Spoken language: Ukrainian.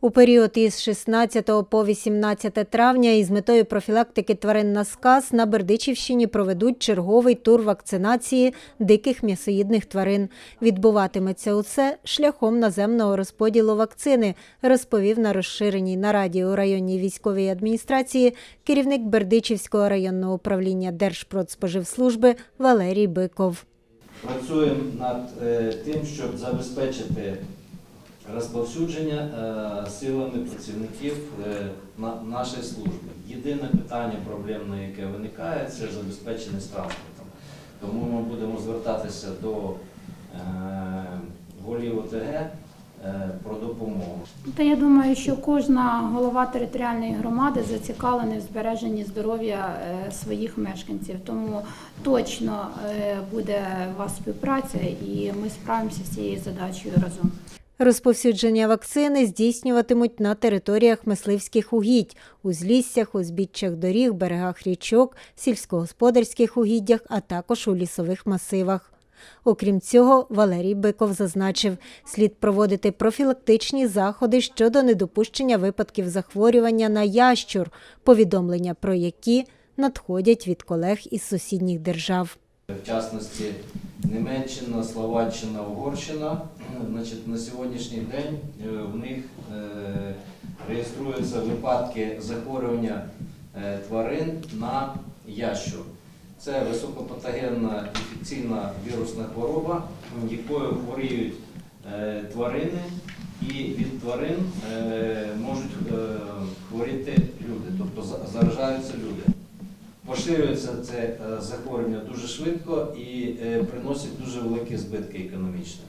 У період із 16 по 18 травня із метою профілактики тварин на сказ на Бердичівщині проведуть черговий тур вакцинації диких м'ясоїдних тварин. Відбуватиметься усе шляхом наземного розподілу вакцини, розповів на розширеній нараді у районній військовій адміністрації керівник Бердичівського районного управління Держпродспоживслужби Валерій Биков. Працюємо над е, тим, щоб забезпечити розповсюдження е, силами працівників е, на нашої служби. Єдине питання проблемне, яке виникає, це забезпеченість транспортом. Тому ми будемо звертатися до е, голів ОТГ е, про допомогу. Та я думаю, що кожна голова територіальної громади зацікавлена в збереженні здоров'я своїх мешканців. Тому точно буде у вас співпраця, і ми справимося з цією задачею разом. Розповсюдження вакцини здійснюватимуть на територіях мисливських угідь, узліссях, узбіччях доріг, берегах річок, сільськогосподарських угіддях, а також у лісових масивах. Окрім цього, Валерій Биков зазначив, слід проводити профілактичні заходи щодо недопущення випадків захворювання на ящур, повідомлення про які надходять від колег із сусідніх держав. В частності Німеччина, Словаччина, Угорщина. Значить, на сьогоднішній день е, в них е, реєструються випадки захворювання е, тварин на ящур. Це високопатогенна інфекційна вірусна хвороба, якою хворіють тварини, і від тварин можуть хворіти люди, тобто заражаються люди. Поширюється це е, захворювання дуже швидко і е, приносить дуже великі збитки економічні.